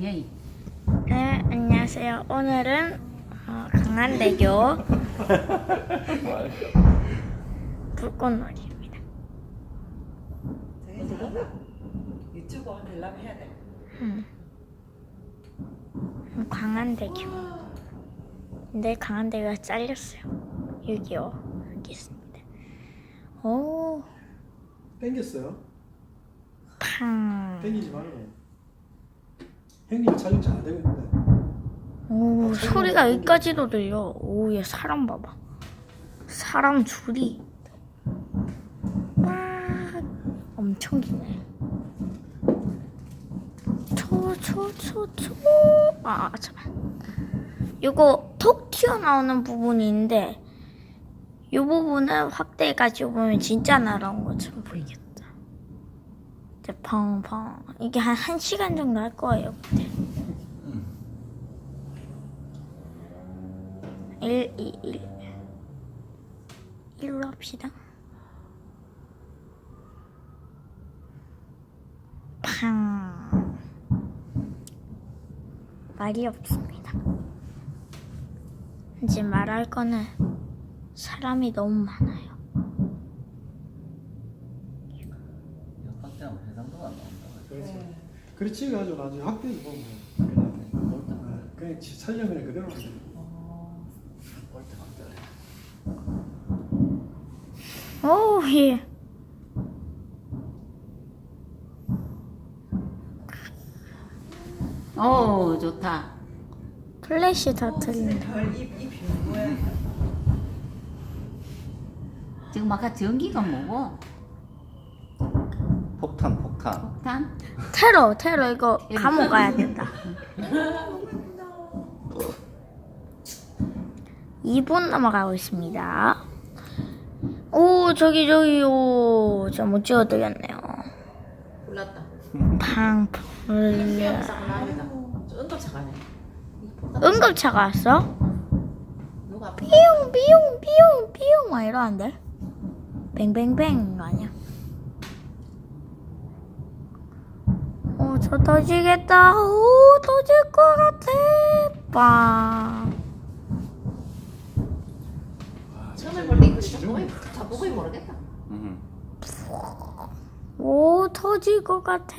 예. 네, 안녕하세요. 오늘은 어, 강한대교 불꽃놀이입니다. 유튜브 하려면 해야 돼. 음. 강한대교. 근데 강한대교가 잘렸어요. 여기요. 여기 있습니다. 오, 땡겼어요? 팡. 땡기지 말고. 형님 촬영 잘 되고 있는데. 오, 소리가 여기까지도 들려. 오, 얘 사람 봐봐. 사람 줄이. 와, 엄청 기네. 초, 초, 초, 초. 아, 잠깐. 요거 톡 튀어나오는 부분인데, 요 부분을 확대해가지고 보면 진짜 날아온 것처럼 보이겠다. 이제 펑펑. 이게 한 1시간 정도 할 거예요, 그때. 1, 2, 1. 1로 합시다. 팡. 말이 없습니다. 이제 말할 거는 사람이 너무 많아요. 확대하면 해상도가 안 나온다. 그렇지. 가지고 나중에 확대해서 보면 네, 그냥 지- 그냥 그대로 하면 돼. 꼴대 확대를 해. 오, 예. 오 좋다. 플래시 다 틀린다. 별입입 뭐야? 지금 아까 전기가 뭐고? 폭탄 폭탄 폭탄? 테러, 테러 이거 감옥 가야 된다. 2분 넘어가고 있습니다. 오, 저기, 저기, 오. 저못 찍어드렸네요. 몰랐다. 팡, 풀려. 쌍남이다. 응급차가네. 응급차가 왔어? 누가? 삐용, 삐용, 삐용, 삐용. 막 이러는데? 뱅뱅뱅. 이거 아니야? 오, 저 터지겠다. 오, 터질 것 같아. 빵. 처음에 볼때 이거 진짜 보기 다 보기 모르겠다. 음. 오, 터질 것 같아.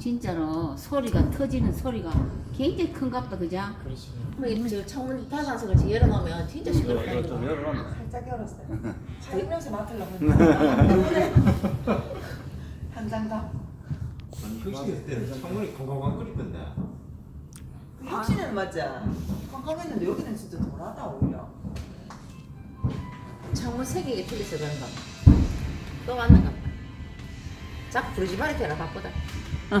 진짜로 소리가 터지는 소리가 굉장히 큰갑다 그자? 그렇지. 뭐저 창문 닫아서 그렇지 열어놓으면 진짜 시끄럽다. 이거 좀 열어놔 살짝 열었어요. 살면서 맡으려고 했는데 한장 더. 아니 혁신했을 때는 창문이 콩콩콩 끓이던데 혁신은 맞자. 깜깜했는데 여기는 진짜 덜하다 오히려. 창문 세 개가 틀려서 그런가. 또 맞는가? 봐. 자꾸 부르지 말이 되나 바쁘다.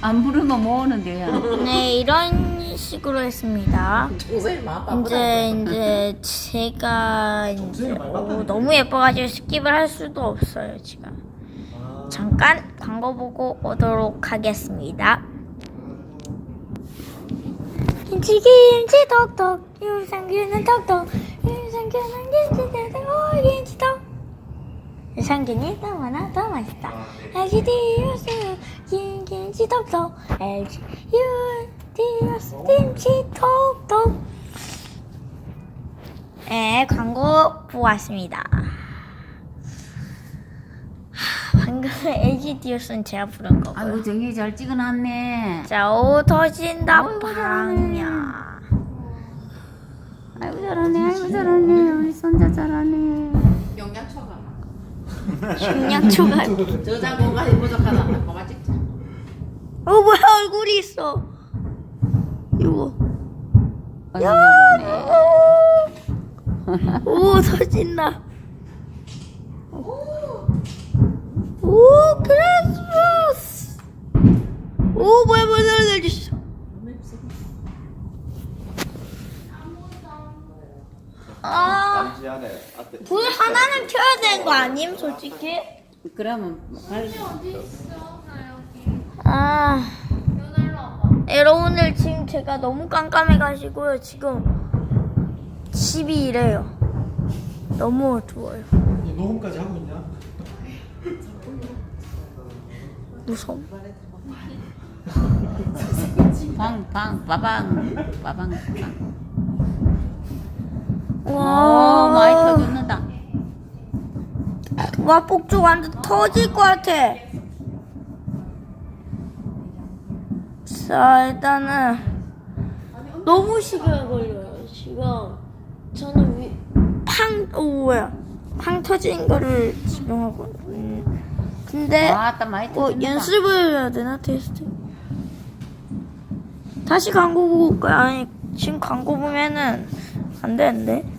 안 부르면 뭐 오는데요? 네, 이런 식으로 했습니다. 동생이 마음 바쁘다. 이제 이제 제가 이제 오, 너무 예뻐가지고 스킵을 할 수도 없어요 지금. 아, 잠깐 광고 보고 오도록 하겠습니다. 김치 김치 톡톡 유산균은 톡톡 김치톡 유산균이 너무나 더 맛있다. LGD 유스 김 김치 톡톡 LG 유디 유스 김치 톡톡 네 광고 보았습니다. 하, 방금 LG 디오스는 제가 부른 거고요. 아이고 정이 잘 찍어놨네. 자, 오 터진다 어이구, 방야. 아이고 잘하네. 아이고 잘하네. 우리 손자 잘하네. 영양초가. 식량 초과. 저장 공간이 부족하다. 그만 찍자. 어 뭐야 얼굴이 있어. 이거. 잘하네. 오 터진다. 오 크리스마스. 오 뭐야 뭐야 날려주셨어. 아, 불 하나는 켜야 되는 거 아님 솔직히? 그러면 발 아, 여러분들 지금 제가 너무 깜깜해가지고요. 지금 집이 이래요. 너무 어두워요. 이 녹음까지 하고 있냐? 무서워. 방방 빠방 빠방 빵. 오 와, 많이 터졌는다. 와, 폭죽 완전 터질 것 같아. 자, 일단은 너무 시간 걸려요. 지금 저는 위, 팡, 오, 뭐야, 팡 터진 거를 지정하고. 음. 근데 아따 많이 어, 터진다. 연습을 해야 되나 테스트? 다시 광고 보고 올까요? 아니 지금 광고 보면은 안 되는데.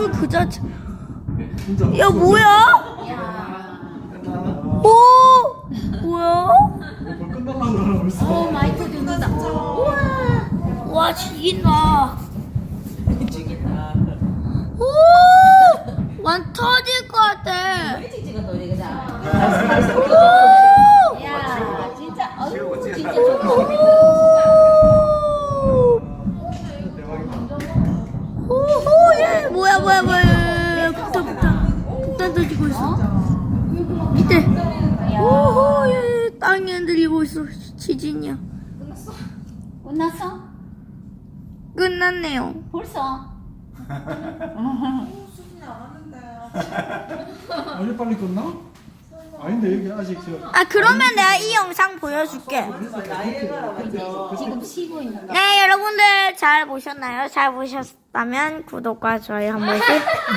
술 그 자체. 야, 뭐야? 뭐야, 뭐야. 폭탄, 폭탄. 폭탄 터지고 있어. 밑에. 오호, 예, 땅이 흔들리고 있어. 지진이야. 끝났어? 끝났네요. 벌써? 아니 빨리 끝나? 아닌데 여기 아직 저 아, 그러면 내가 이 영상 보여줄게. 지금 쉬고 있는 거. 네, 여러분들 잘 보셨나요? 잘 보셨다면 구독과 좋아요 한 번씩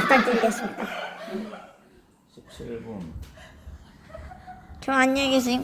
부탁드리겠습니다. 17분. 그럼 안녕히 계세요.